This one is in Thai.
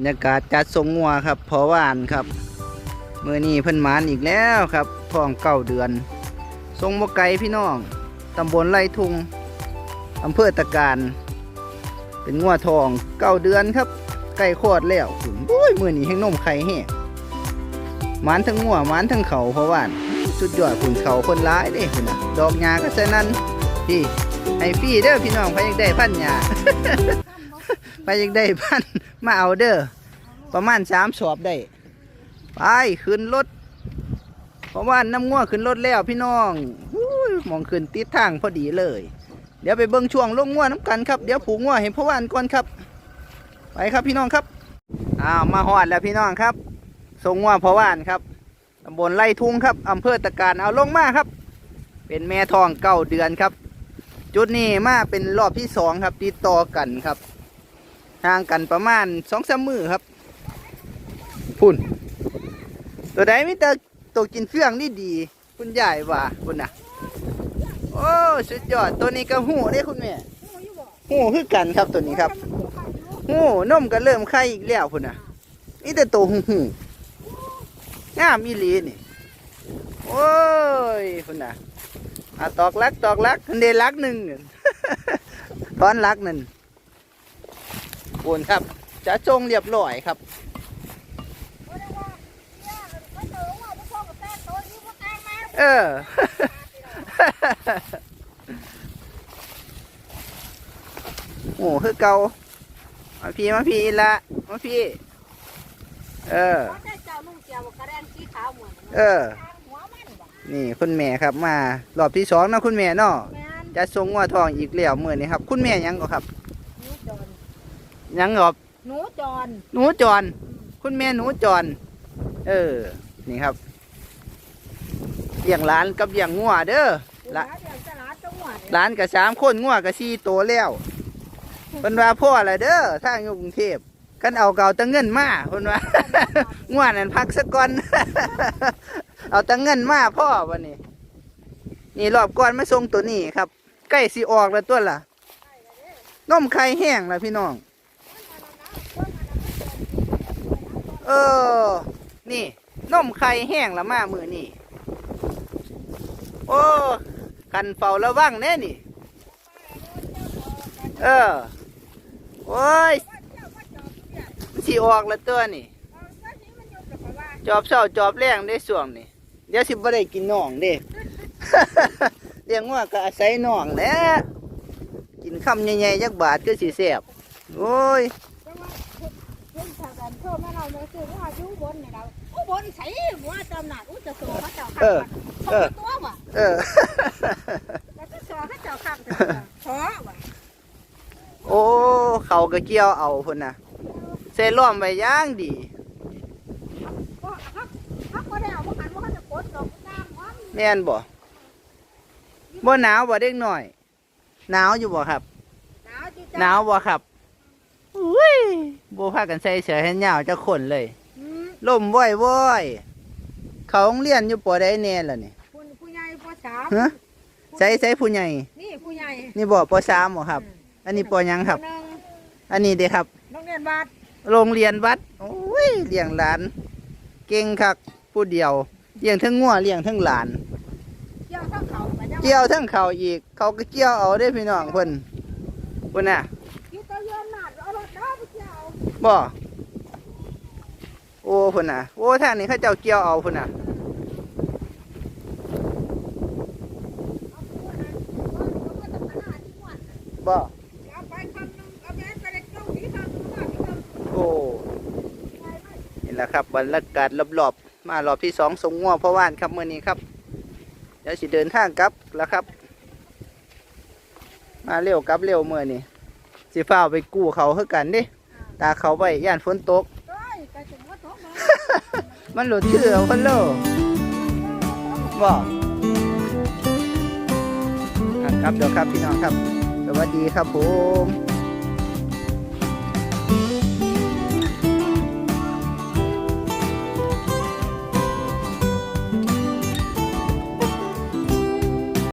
บรรยากาศจัดทรงงัวครับพอหวานครับเมื่อนี้เพิ่นหมานอีกแล้วครับท้องเก้าเดือน ทรงบกไก่พี่น้องตำบลไร่ทุงอำเภอตะการ เป็นงัวทองเก้าเดือนครับไก่คลอดแล้วคุณโอ้ยมือนี้แห้งนมไข่แห้มานทั้งงัวหมานทั้งเขาเพราะว่านสุดยอดคุณเขาคนร้ายเด้คุณนะดอกหญ้าก็ฉะนั้นพี่ให้พี่เด้อพี่น้องใครอยากได้พันหญ้าไปยากได้พัน มาเอาเด้อประมาณสามสอบได้ไปขึ้นรถเพราะว่าน้ำง่วขึ้นรถแล้วพี่น้องมองขึ้นติดทางพอดีเลย เดี๋ยวไปเบิ้งช่วงลงง่วน้ำกันครับเดี๋ยวผูกง่วเห็นพระวานก่อนครับ ไปครับพี่น้องครับอ้าวมาหอดแล้วพี่น้องครับส่งง่วพระวานครับตำบลไร่ทุ่งครับอำเภอตะการเอาลงมาครับ เป็นแม่ทองเก้าเดือนครับ จุดนี้มาเป็นรอบที่สองครับติดต่อกันครับ ห่างกันประมาณสองสามมือครับพุ่น ตัวใดมิเตอตัวกินเฟื่องนี่ดีคุณยายว่าคุณน่ะ โอ้สุดยอดตัวนี้ก็หูได้คุณแม่หูคือกันครับตัวนี้ครับหูนมก็เริ่มไข่อีกแล้วคุณน่ะนี่แต่ตัวหูหูงามอีลีนี่โอ้ยคุณน่ะอะตอกลักตอกลักเดลักหนึ่งตอนลักหนึ่ง โอนครับ จะจงเรียบร้อยครับเออโอ้คือเกามาพี่มาพี่อีละมาพี่ เออเออ นี่คุณแม่ครับมารอบที่สองนะคุณแม่เนาะจะส่งงัวทองอีกแล้วมื่อนี้ครับ คุณแม่หยังก็ครับ หยังกอบหนูจรหนูจร คุณแม่หนูจร เออ นี่ครับเลี้ยงหลานกับเลี้ยงงัวเด้อละเดี๋ยวจะลาจังหวัดหลานกับสามคนงัวกับสี่โตวแล้วเป็นว่าพ่ออะไรเด้อทางอยู่กรุงเทพกันเอาเก่าตังเงินมาเพิ่นว่า งัวนั่นพักสักก่อน เอาตังเงินมาพ่อวันนี้ นี่รอบก่อนมาส่งตัวนี้ครับ ใกล้สิออกแล้วตัวล่ะนมไข่แห้งแล้วพี่น้อง เออ นี่นมไข่แห้งละมามือนี่ โอ้กันเฝ้าระวังแน่นี่ เออ โอ้ยสิออกล้วตัวนี่ จอบเช้าจอบแรงได้ส่วงนี่ เดี๋ยวสิบ่ได้กินน่องเด้เลี้ยงว่าก็อาศัยน่องแหล้วกินคำใหญ่ๆยักบาทก็สิแซ่บโอ้ย พากันโทรมาเราเลยคือว่าอยู่บนนี่เราโอ้บนใส่หัวจำหนักอู้จะโซ่เขาเจ้าข้างเออเขาตัวว่ะเออแล้วก็โซ่เขาเจ้าข้างแต่ขอว่ะโอ้เขาก็เกี่ยวเอาพุ่นนะเซล้อมไว้อย่างดีก็ฮักฮักบ่ได้เอาบ่หันบ่เขาจะกดดอกน้ำว่าแม่นบ่บ่หนาวบ่เด็กหน่อย หนาวอยู่บ่ครับ หนาวจิหนาวบ่ครับอุ้ย บ่พากันใส่เสื้อแขนยาวจักคนเลยอืมลมว่อยว่อยๆเขาโรงเรียนอยู่ปอใดแน่ล่ะนี่ผู้ผู้ใหญ่ปสามฮะใส่ใส่ผู้ใหญ่ นี่ผู้ใหญ่นี่บ่ปสามบ่ครับ อันนี้ปอหยังครับนหนึ่งอันนี้เด้ครับ โรงเรียนวัดโรงเรียนวัดโอ้ยเลี้ยงหลาน เก่งคักผู้เดียวเลี้ยงทั้งงัวเลี้ยงทั้งหลาน เกี่ยวทั้งเขาไปจังหวัด เกี่ยวทั้งเขาอีก เขาก็เกี่ยวเอาได้อพี่น้องเพิ่นเพิ่นน่ะ บ่โอ้เพิ่นน่ะ โอ้ทางนี้เขาเจ้าเกี่ยวเอาเพิ่นน่ะบ่เอาไปคำนึงเอาไปไปเด็กเจ้าหนีทางนู้นมาที่ทางโอ้นี่แหละครับบรรยากาศรอบๆมารอบที่สองสงงัวเพราะว่านครับเมื้อนี้ครับเดี๋ยวสิเดินทางกลับแล้วครับ มาเร็วกลับเร็วเมื้อนี้สิฟ้าวไปกู้เขาคือกันด้ ตาเขาไว้ย่านฝนตกเอ้ยไปถึงวัดท้องมามันหลุดเถื่อคนโลบ่อะครับเดี๋ยวครับพี่น้องครับ สวัสดีครับผม